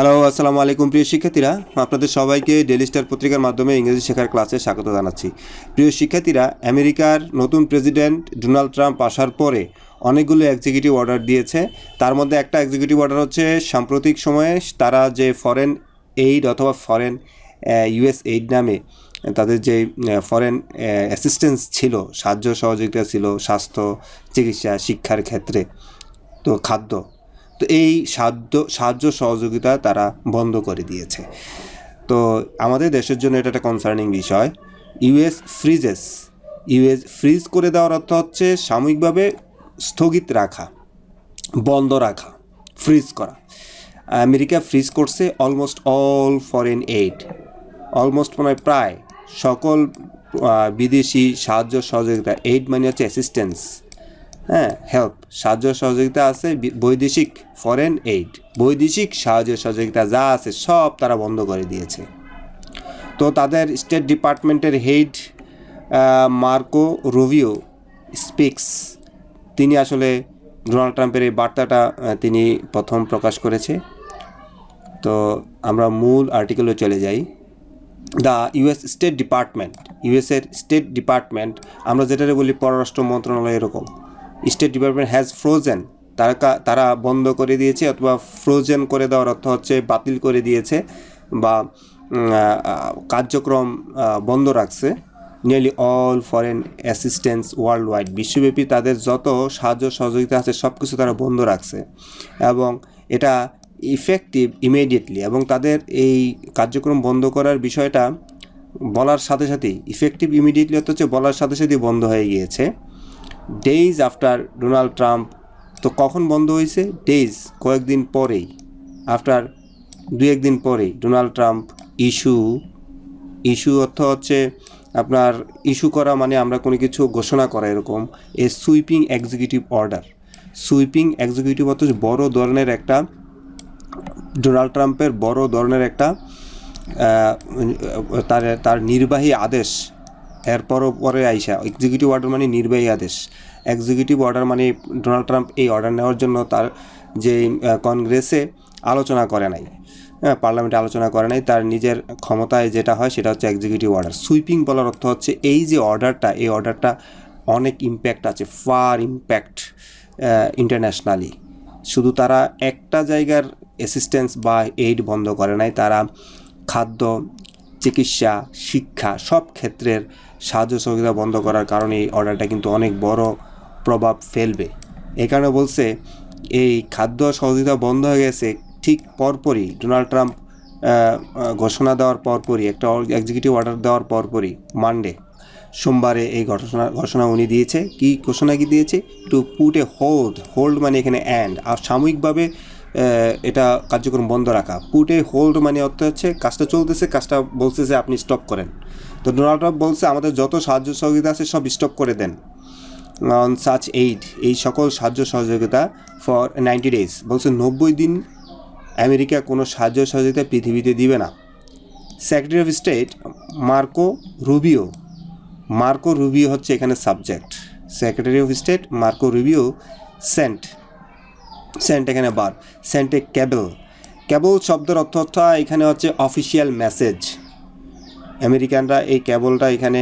Hello আসসালামু আলাইকুম, প্রিয় শিক্ষার্থীরা। আপনাদের সবাইকে ডেলি স্টার পত্রিকার মাধ্যমে ইংরেজি শেখার ক্লাসে স্বাগত জানাচ্ছি। প্রিয় শিক্ষার্থীরা, আমেরিকার নতুন প্রেসিডেন্ট ডোনাল্ড ট্রাম্প আসার পরে অনেকগুলো এক্সিকিউটিভ অর্ডার দিয়েছে। তার মধ্যে একটা এক্সিকিউটিভ অর্ডার হচ্ছে, সাম্প্রতিক সময়ে তারা যে ফরেন এইড অথবা ফরেন ইউএস এইড নামে তাদের যে ফরেন অ্যাসিস্ট্যান্স ছিল, সাহায্য সহযোগিতা ছিল, স্বাস্থ্য, চিকিৎসা, শিক্ষার ক্ষেত্রে। তো খাদ্য তো এই সাহায্য সাহায্য সহযোগিতা তারা বন্ধ করে দিয়েছে। তো আমাদের দেশের জন্য এটা একটা কনসার্নিং বিষয়। ইউএস ফ্রিজেস ইউএস ফ্রিজ করে দেওয়ার অর্থ হচ্ছে সাময়িকভাবে স্থগিত রাখা, বন্ধ রাখা ফ্রিজ করা। আমেরিকা ফ্রিজ করছে almost all foreign aid almost মনে হয় প্রায় সকল বিদেশি সাহায্য সহযোগিতা এইড মানে হচ্ছে অ্যাসিস্ট্যান্স হ্যাঁ হেল্প সাহায্য সহযোগিতা আছে বৈদেশিক ফরেন এইড বৈদেশিক সাহায্য সহযোগিতা যা আছে সব তারা বন্ধ করে দিয়েছে। তো তাদের স্টেট ডিপার্টমেন্টের হেড মার্কো রুভিও স্পিক্স, তিনি আসলে ডোনাল্ড ট্রাম্পের এই বার্তাটা তিনি প্রথম প্রকাশ করেছে। তো আমরা মূল আর্টিকেলে চলে যাই। দ্য ইউএস স্টেট ডিপার্টমেন্ট ইউএসের স্টেট ডিপার্টমেন্ট আমরা যেটারে বলি পররাষ্ট্র মন্ত্রণালয় এরকম। স্টেট ডিপার্টমেন্ট হ্যাজ ফ্রোজেন তারা তারা বন্ধ করে দিয়েছে অথবা ফ্রোজেন করে দেওয়ার অর্থ হচ্ছে বাতিল করে দিয়েছে বা কার্যক্রম বন্ধ রাখছে। Nearly all foreign assistance world wide বিশ্বব্যাপী তাদের যত সাহায্য সহযোগিতা আছে সব কিছু তারা বন্ধ রাখছে। এবং এটা ইফেক্টিভ ইমিডিয়েটলি এবং তাদের এই কার্যক্রম বন্ধ করার বিষয়টা বলার সাথে সাথেই ইফেক্টিভ ইমিডিয়েটলি হচ্ছে বলার সাথে সাথেই বন্ধ হয়ে গিয়েছে। ডেইজ আফটার ডোনাল্ড ট্রাম্প তো কখন বন্ধ হয়েছে? ডেইজ কয়েকদিন পরেই আফটার দু একদিন পরেই ডোনাল্ড ট্রাম্প ইস্যু ইস্যু অর্থ হচ্ছে আপনার ইস্যু করা মানে আমরা কোনো কিছু ঘোষণা করা এরকম a sweeping executive order sweeping executive অর্থ বড় ধরনের একটা ডোনাল্ড ট্রাম্পের বড় ধরনের একটা তার তার নির্বাহী আদেশ এরপরও পরে আইসা এক্সিকিউটিভ অর্ডার মানে নির্বাহী আদেশ। এক্সিকিউটিভ অর্ডার মানে ডোনাল্ড ট্রাম্প এই অর্ডার নেওয়ার জন্য তার যে কংগ্রেসে আলোচনা করে নাই। হ্যাঁ পার্লামেন্টে আলোচনা করে নাই, তার নিজের ক্ষমতায় যেটা হয় সেটা হচ্ছে এক্সিকিউটিভ অর্ডার সুইপিং বলার অর্থ হচ্ছে এই যে অর্ডারটা এই অর্ডারটা অনেক ইম্প্যাক্ট আছে ফার ইম্প্যাক্ট ইন্টারন্যাশনালি শুধু তারা একটা জায়গার অ্যাসিস্ট্যান্স বা এইড বন্ধ করে নাই, তারা খাদ্য চিকিৎসা, শিক্ষা সব ক্ষেত্রের সাহায্য সহযোগিতা বন্ধ করার কারণে এই অর্ডারটা কিন্তু অনেক বড় প্রভাব ফেলবে। এই কারণে বলছে, এই খাদ্য সহযোগিতা বন্ধ হয়ে গেছে, ঠিক পরপরই ডোনাল্ড ট্রাম্প ঘোষণা দেওয়ার পরপরই, একটা এক্সিকিউটিভ অর্ডার দেওয়ার পরপরই মানডে সোমবারে এই ঘটনা ঘোষণা উনি দিয়েছে। কি ঘোষণা কি দিয়েছে? To put a hold hold মানে এখানে অ্যান্ড আর সাময়িকভাবে এটা কার্যক্রম বন্ধ রাখা। পুটে হোল্ড মানে অর্থ হচ্ছে কাজটা চলতেছে, কাজটা বলছে যে আপনি স্টপ করেন। তো ডোনাল্ড ট্রাম্প বলছে, আমাদের যত সাহায্য সহযোগিতা আছে সব স্টপ করে দেন। অন সাচ এইড এই সকল সাহায্য সহযোগিতা ফর নাইনটি ডেজ বলছে, নব্বই দিন আমেরিকা কোনো সাহায্য সহযোগিতা পৃথিবীতে দিবে না। Secretary of state Marco Rubio Marco Rubio হচ্ছে এখানে subject secretary of state Marco Rubio sent sent এখানে বার, সেন্ট সেন্টে ক্যাবল। ক্যাবল শব্দের অর্থ অর্থ এখানে হচ্ছে অফিসিয়াল মেসেজ আমেরিকানরা এই ক্যাবলটা এখানে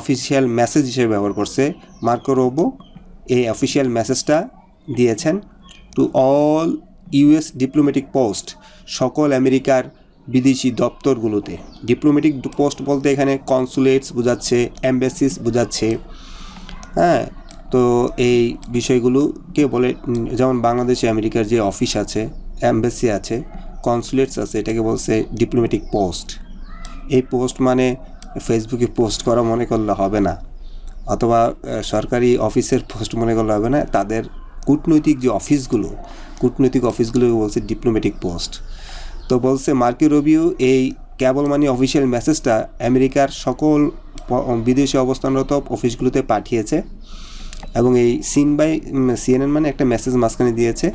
অফিসিয়াল মেসেজ হিসেবে ব্যবহার করছে। মার্কো রোবো এই অফিসিয়াল মেসেজটা দিয়েছেন to all US diplomatic post সকল আমেরিকার বিদেশি দপ্তরগুলোতে। ডিপ্লোম্যাটিক পোস্ট বলতে এখানে কনসুলেটস বোঝাচ্ছে অ্যাম্বাসিস বোঝাচ্ছে। হ্যাঁ তো এই বিষয়গুলোকে বলে যেমন বাংলাদেশে আমেরিকার যে অফিস আছে অ্যাম্বাসি আছে, কনসুলেটস আছে, এটাকে বলছে ডিপ্লোম্যাটিক পোস্ট। এই পোস্ট মানে ফেসবুকে পোস্ট করা মনে করলে হবে না, অথবা সরকারি অফিসের পোস্ট মনে করলে হবে না, তাদের কূটনৈতিক যে অফিসগুলো, কূটনৈতিক অফিসগুলোকে বলছে ডিপ্লোম্যাটিক পোস্ট। তো বলছে মার্কি রবিও এই কেবল মানি অফিসিয়াল মেসেজটা আমেরিকার সকল বিদেশে অবস্থানরত অফিসগুলোতে পাঠিয়েছে। এবং এই সিন বাই সিএনএন মানে একটা মেসেজ মাঝখানে দিয়েছে।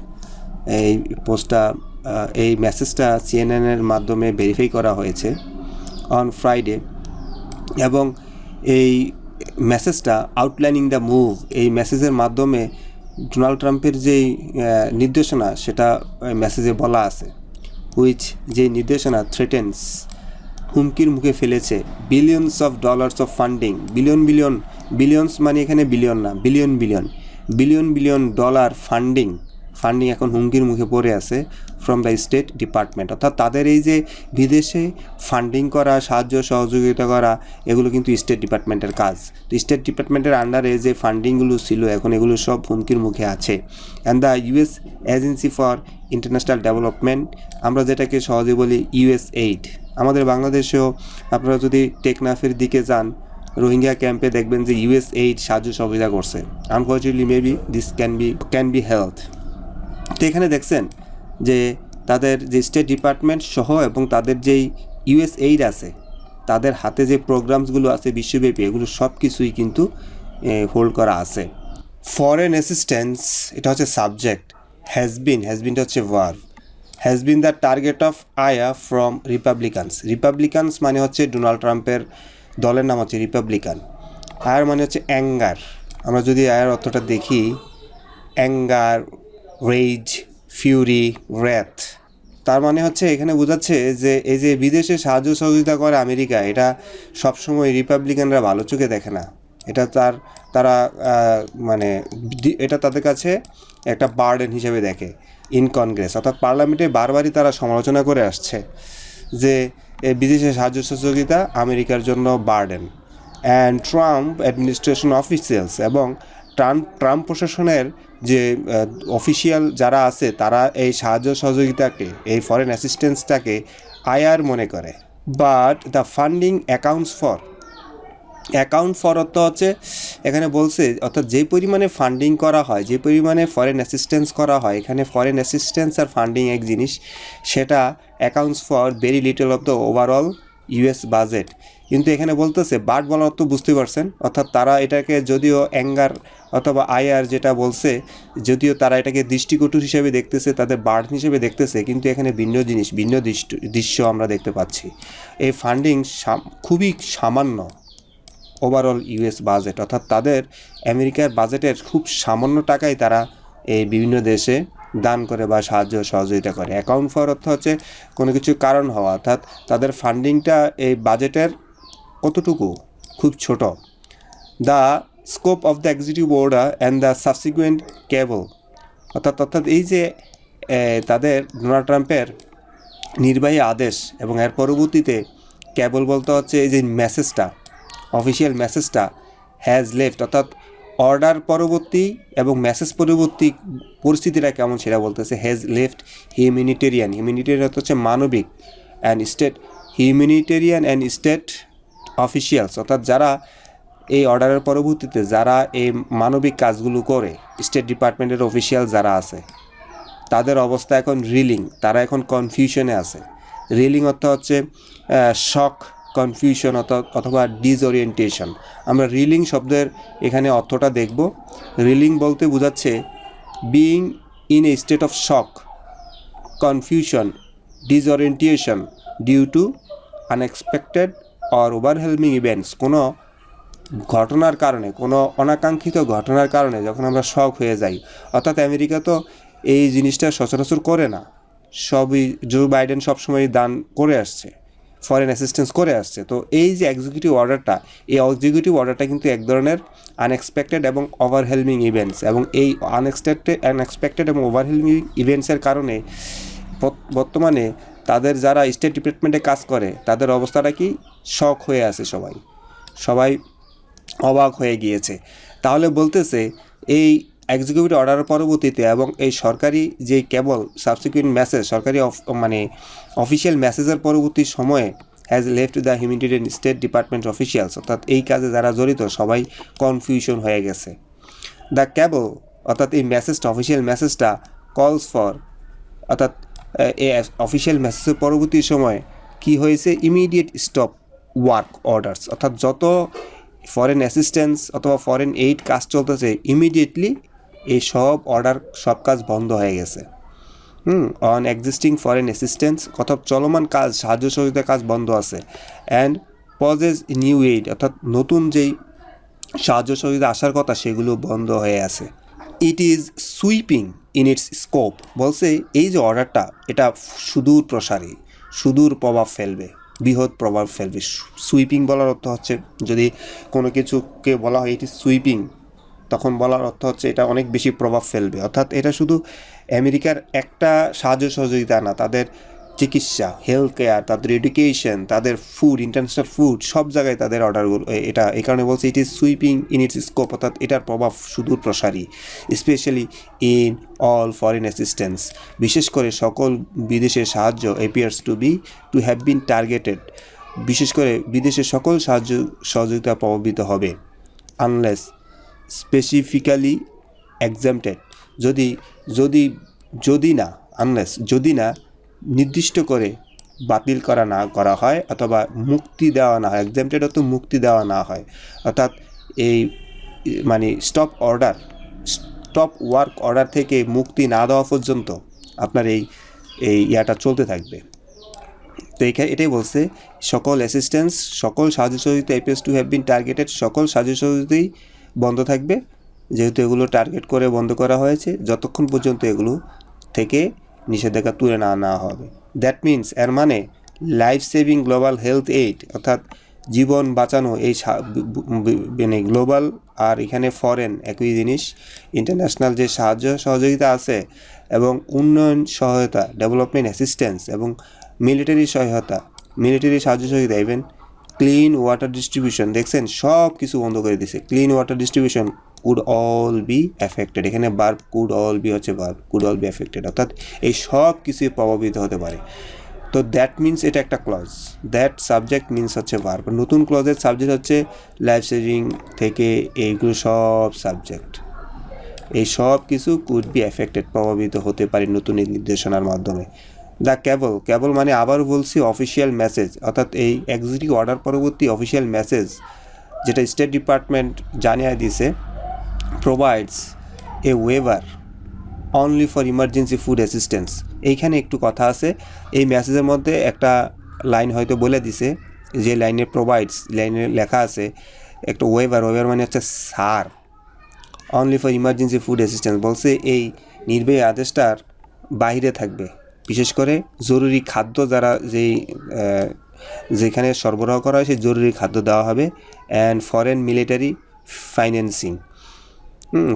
এই পোস্টটা এই মেসেজটা সিএনএনের মাধ্যমে ভেরিফাই করা হয়েছে অন ফ্রাইডে এবং এই মেসেজটা আউটলাইনিং দ্য মুভ এই মেসেজের মাধ্যমে ডোনাল্ড ট্রাম্পের যেই নির্দেশনা, সেটা মেসেজে বলা আছে। হুইচ যে নির্দেশনা থ্রেটেন্স হুমকির মুখে ফেলেছে। Billions of dollars of funding billion billion billions মানে এখানে বিলিয়ন না। Billion billion billion billion dollar funding funding এখন হুমকির মুখে পড়ে আছে ফ্রম দ্য স্টেট ডিপার্টমেন্ট অর্থাৎ তাদের এই যে বিদেশে ফান্ডিং করা, সাহায্য, সহযোগিতা করা, এগুলো কিন্তু স্টেট ডিপার্টমেন্টের কাজ। তো স্টেট ডিপার্টমেন্টের আন্ডারে যে ফান্ডিংগুলো ছিল, এখন এগুলো সব হুমকির মুখে আছে। And the US agency for international development আমরা যেটাকে সহজে বলি ইউএস এইড আমাদের বাংলাদেশেও আপনারা যদি টেকনাফের দিকে যান, রোহিঙ্গা ক্যাম্পে দেখবেন যে ইউএস এইড সাহায্য সহযোগিতা করছে। Unfortunately maybe this can be can be health তো এখানে দেখছেন যে তাদের যে স্টেট ডিপার্টমেন্ট সহ এবং তাদের যেই ইউএস এইড আছে, তাদের হাতে যে প্রোগ্রামসগুলো আছে বিশ্বব্যাপী, এগুলো সব কিছুই কিন্তু হোল্ড করা আছে। ফরেন অ্যাসিস্ট্যান্স এটা হচ্ছে সাবজেক্ট হ্যাজ বিন হ্যাজ বিনটা হচ্ছে verb has been the target of ire from Republicans Republicans মানে হচ্ছে ডোনাল্ড ট্রাম্পের দলের নাম হচ্ছে রিপাবলিকান আয়ার মানে হচ্ছে অ্যাঙ্গার আমরা যদি আয়ার অর্থটা দেখি অ্যাঙ্গার রেজ ফিউরি র্যাথ তার মানে হচ্ছে এখানে বোঝাচ্ছে যে এই যে বিদেশে সাহায্য সহযোগিতা করে আমেরিকা, এটা সবসময় রিপাবলিকানরা ভালো চোখে দেখে না। এটা তার, তারা মানে এটা তাদের কাছে একটা বার্ডেন হিসেবে দেখে। In Congress. অর্থাৎ পার্লামেন্টে বারবারই তারা সমালোচনা করে আসছে যে বিদেশে সাহায্য সহযোগিতা আমেরিকার জন্য burden. And Trump administration officials এবং ট্রাম্প ট্রাম্প প্রশাসনের যে অফিসিয়াল যারা আছে, তারা এই সাহায্য সহযোগিতাকে, এই ফরেন অ্যাসিস্ট্যান্সটাকে আয়ার মনে করে। But the funding accounts for account for অর্থ হচ্ছে, এখানে বলছে, অর্থাৎ যে পরিমাণে ফান্ডিং করা হয়, যে পরিমাণে ফরেন অ্যাসিস্ট্যান্স করা হয়, এখানে ফরেন অ্যাসিস্ট্যান্স আর ফান্ডিং এক জিনিস, সেটা accounts for very little of the overall US budget কিন্তু এখানে বলতেছে বাট বলার অর্থ বুঝতে পারছেন, অর্থাৎ তারা এটাকে যদিও অ্যাঙ্গার অথবা আইআর যেটা বলছে, যদিও তারা এটাকে দৃষ্টিকটু হিসেবে দেখতেছে, তাদের বার্ড হিসেবে দেখতেছে, কিন্তু এখানে ভিন্ন জিনিস, ভিন্ন দৃশ্য আমরা দেখতে পাচ্ছি। এই ফান্ডিং খুবই সামান্য। ওভারঅল ইউএস বাজেট অর্থাৎ তাদের আমেরিকার বাজেটের খুব সামান্য টাকাই তারা এই বিভিন্ন দেশে দান করে বা সাহায্য সহযোগিতা করে। অ্যাকাউন্ট ফর অর্থ হচ্ছে কোনো কিছু কারণ হওয়া, অর্থাৎ তাদের ফান্ডিংটা এই বাজেটের কতটুকু? খুব ছোট। The scope of the executive order and the subsequent cable অর্থাৎ অর্থাৎ এই যে তাদের ডোনাল্ড ট্রাম্পের নির্বাহী আদেশ এবং এর পরবর্তীতে কেবল বলতে হচ্ছে এই যে মেসেজটা অফিসিয়াল মেসেজটা হ্যাজ লেফট অর্থাৎ অর্ডার পরবর্তী এবং মেসেজ পরবর্তী পরিস্থিতিটা কেমন সেটা বলতেছে হ্যাজ লেফট হিউম্যানিটেরিয়ান হিউম্যানিটেরিয়ান হচ্ছে মানবিক and state humanitarian and state officials অর্থাৎ যারা এই অর্ডারের পরবর্তীতে যারা এই মানবিক কাজগুলো করে স্টেট ডিপার্টমেন্টের অফিসিয়াল যারা আছে, তাদের অবস্থা এখন রিলিং তারা এখন কনফিউশনে আছে। রিলিং অর্থ হচ্ছে শক কনফিউশন অথবা ডিসওরিয়েন্টেশন আমরা রিলিং শব্দের এখানে অর্থটা দেখব। রিলিং বলতে বোঝাচ্ছে being in a state of shock confusion disorientation due to unexpected or overwhelming events কোনো ঘটনার কারণে, কোনো অনাকাঙ্ক্ষিত ঘটনার কারণে যখন আমরা শক হয়ে যাই। অর্থাৎ আমেরিকা তো এই জিনিসটা সচরাচর করে না। সবই জো বাইডেন সবসময় দান করে আসছে। ফরেন অ্যাসিস্ট্যান্স করে আসছে। তো এই যে এক্সিকিউটিভ অর্ডারটা এই এক্সিকিউটিভ অর্ডারটা কিন্তু এক ধরনের আনএক্সপেক্টেড এবং ওভারহেলমিং ইভেন্টস এবং এই আনএক্সপেক্টেড আনএক্সপেক্টেড এবং ওভারহেলমিং ইভেন্টসের কারণে বর্তমানে তাদের যারা স্টেট ডিপার্টমেন্টে কাজ করে, তাদের অবস্থাটা কি? শক হয়ে আছে সবাই। সবাই অবাক হয়ে গিয়েছে। তাহলে বলতেছে, এই এক্সিকিউটিভ অর্ডারের পরবর্তীতে এবং এই সরকারি যে কেবল সাবসিকুয়েন্ট মেসেজ সরকারি মানে অফিসিয়াল মেসেজের পরবর্তী সময়ে has left the humanitarian state department officials অর্থাৎ এই কাজে যারা জড়িত, সবাই কনফিউশন হয়ে গেছে। দ্য কেবল অর্থাৎ এই মেসেজটা অফিসিয়াল মেসেজটা কলস ফর অর্থাৎ এই অফিসিয়াল মেসেজের পরবর্তী সময় কি হয়েছে? ইমিডিয়েট স্টপ ওয়ার্ক অর্ডারস অর্থাৎ যত ফরেন অ্যাসিস্ট্যান্স অথবা ফরেন এইড কাজ চলতেছে ইমিডিয়েটলি এই সব অর্ডার সব কাজ বন্ধ হয়ে গেছে। Hmm on existing foreign assistance অর্থাৎ চলমান কাজ, সাহায্য সহযোগিতা কাজ বন্ধ আছে। অ্যান্ড পজেস নিউ এইড অর্থাৎ নতুন যেই সাহায্য সহযোগিতা আসার কথা, সেগুলো বন্ধ হয়ে আছে। It is sweeping in its scope বলছে এই যে অর্ডারটা এটা সুদূর প্রসারী, সুদূর প্রভাব ফেলবে, বৃহৎ প্রভাব ফেলবে। সুইপিং বলার অর্থ হচ্ছে, যদি কোনো কিছুকে বলা হয় এটি সুইপিং তখন বলার অর্থ হচ্ছে এটা অনেক বেশি প্রভাব ফেলবে। অর্থাৎ এটা শুধু আমেরিকার একটা সাহায্য সহযোগিতা না, তাদের চিকিৎসা হেলথ কেয়ার তাদের এডুকেশন তাদের ফুড ইন্টারন্যাশনাল ফুড সব জায়গায় তাদের অর্ডারগুলো এটা এই কারণে বলছে it is sweeping in its scope অর্থাৎ এটার প্রভাব সুদূর প্রসারী specially in all foreign assistance বিশেষ করে সকল বিদেশের সাহায্য appears to be to have been targeted বিশেষ করে বিদেশের সকল সাহায্য সহযোগিতা প্রভাবিত হবে আনলেস স্পেসিফিক্যালি এক্সামটেড যদি যদি যদি না আনলেস যদি না নির্দিষ্ট করে বাতিল করা না, করা হয় অথবা মুক্তি দেওয়া না হয় এক্সামটেড অত মুক্তি দেওয়া না হয়, অর্থাৎ এই মানে stop order stop work order থেকে মুক্তি না দেওয়া পর্যন্ত আপনার এই এই ইয়াটা চলতে থাকবে। তো এখানে এটাই বলছে, সকল অ্যাসিস্ট্যান্স সকল সাহায্য সহযোগিতা appears to have been targeted সকল সাহায্য সহযোগিতাই বন্ধ থাকবে। যেহেতু এগুলো টার্গেট করে বন্ধ করা হয়েছে, যতক্ষণ পর্যন্ত এগুলো থেকে নিষেধাজ্ঞা তুলে না নেওয়া হবে। দ্যাট মিন্স এর মানে life saving global health aid অর্থাৎ জীবন বাঁচানো এই মানে গ্লোবাল আর এখানে ফরেন একই জিনিস ইন্টারন্যাশনাল যে সাহায্য সহযোগিতা আছে এবং উন্নয়ন সহায়তা ডেভেলপমেন্ট অ্যাসিস্ট্যান্স এবং মিলিটারি সহায়তা মিলিটারি সাহায্য সহযোগিতা ইভেন ক্লিন ওয়াটার ডিস্ট্রিবিউশন দেখছেন? সব কিছু বন্ধ করে দিছে clean water distribution could all be affected এখানে বার্ব কুড অল বি হচ্ছে verb could all be affected অর্থাৎ এই সব কিছুই প্রভাবিত হতে পারে। তো দ্যাট মিন্স এটা একটা ক্লজ দ্যাট সাবজেক্ট মিন্স হচ্ছে ভার্ব নতুন ক্লজের সাবজেক্ট হচ্ছে লাইফ সেভিং থেকে এইগুলো সব সাবজেক্ট এই সব কিছু কুড বি এফেক্টেড প্রভাবিত হতে পারে নতুন এই নির্দেশনার মাধ্যমে। দ্য কেবল কেবল মানে আবার বলছি অফিসিয়াল মেসেজ অর্থাৎ এই এক্সিকিউটিভ অর্ডার পরবর্তী অফিসিয়াল মেসেজ যেটা স্টেট ডিপার্টমেন্ট জানিয়ে দিছে provides a waiver only for emergency food assistance এইখানে একটু কথা আছে, এই মেসেজের মধ্যে একটা লাইন হয়তো বলে দিছে, যে লাইনে প্রোভাইডস লাইনে লেখা আছে, একটা ওয়েভার ওয়েভার মানে হচ্ছে sir only for emergency food assistance বলছে এই নির্বাহী আদেশটার বাইরে থাকবে। বিশেষ করে জরুরি খাদ্য যারা যেই যেখানে সরবরাহ করা হয়, সেই জরুরি খাদ্য দেওয়া হবে। And foreign military financing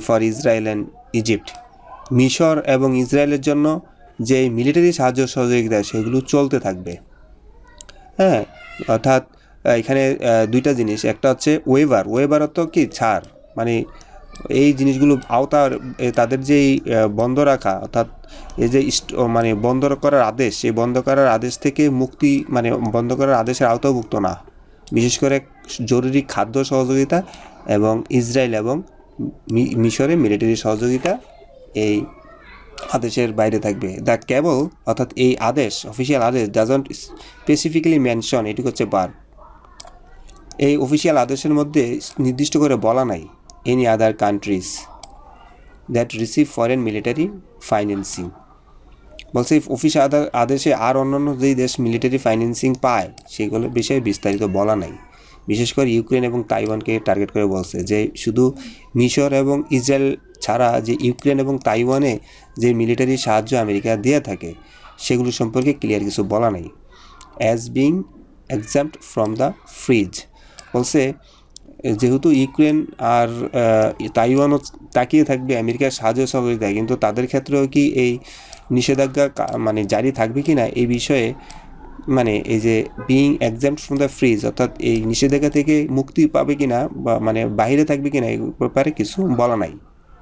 for Israel and Egypt মিশর এবং ইসরায়েলের জন্য যে মিলিটারি সাহায্য সহযোগিতা, সেগুলো চলতে থাকবে। হ্যাঁ অর্থাৎ এখানে দুইটা জিনিস। একটা হচ্ছে ওয়েভার ওয়েভার অর্থ কি? ছাড়। মানে এই জিনিসগুলো আওতার তাদের আহ, বন্ধ রাখা অর্থাৎ এই যে মানে বন্ধ করার আদেশ এই বন্ধ করার আদেশ থেকে মুক্তি মানে বন্ধ করার আদেশের আওতাভুক্ত না। বিশেষ করে জরুরি খাদ্য সহযোগিতা এবং ইসরায়েল এবং মিশরে মিলিটারি সহযোগিতা এই আদেশের বাইরে থাকবে। দ্য কেবল অর্থাৎ এই আদেশ অফিসিয়াল আদেশ ডাজন্ট স্পেসিফিক্যালি মেনশন এটি হচ্ছে বার এই অফিসিয়াল আদেশের মধ্যে নির্দিষ্ট করে বলা নাই। Any other countries that receive foreign military financing বলছে অফিস আদা- আদেশে আর অন্যান্য যেই দেশ মিলিটারি ফাইন্যান্সিং পায় সেগুলোর বিষয়ে বিস্তারিত বলা নাই। বিশেষ করে ইউক্রেন এবং তাইওয়ানকে টার্গেট করে বলছে যে, শুধু মিশর এবং ইসরায়েল ছাড়া যে ইউক্রেন এবং তাইওয়ানে যে মিলিটারি সাহায্য আমেরিকা দিয়ে থাকে, সেগুলো সম্পর্কে ক্লিয়ার কিছু বলা নাই। As being exempt from the freeze বলছে যেহেতু ইউক্রেন আর তাইওয়ানও তাকিয়ে থাকবে, আমেরিকার সাহায্য সহযোগিতায় কিন্তু তাদের ক্ষেত্রেও কি এই নিষেধাজ্ঞা মানে জারি থাকবে কি না এই বিষয়ে মানে এই যে being exempt from the freeze অর্থাৎ এই নিষেধাজ্ঞা থেকে মুক্তি পাবে কি না বা মানে বাইরে থাকবে কি না এই ব্যাপারে কিছু বলা নাই।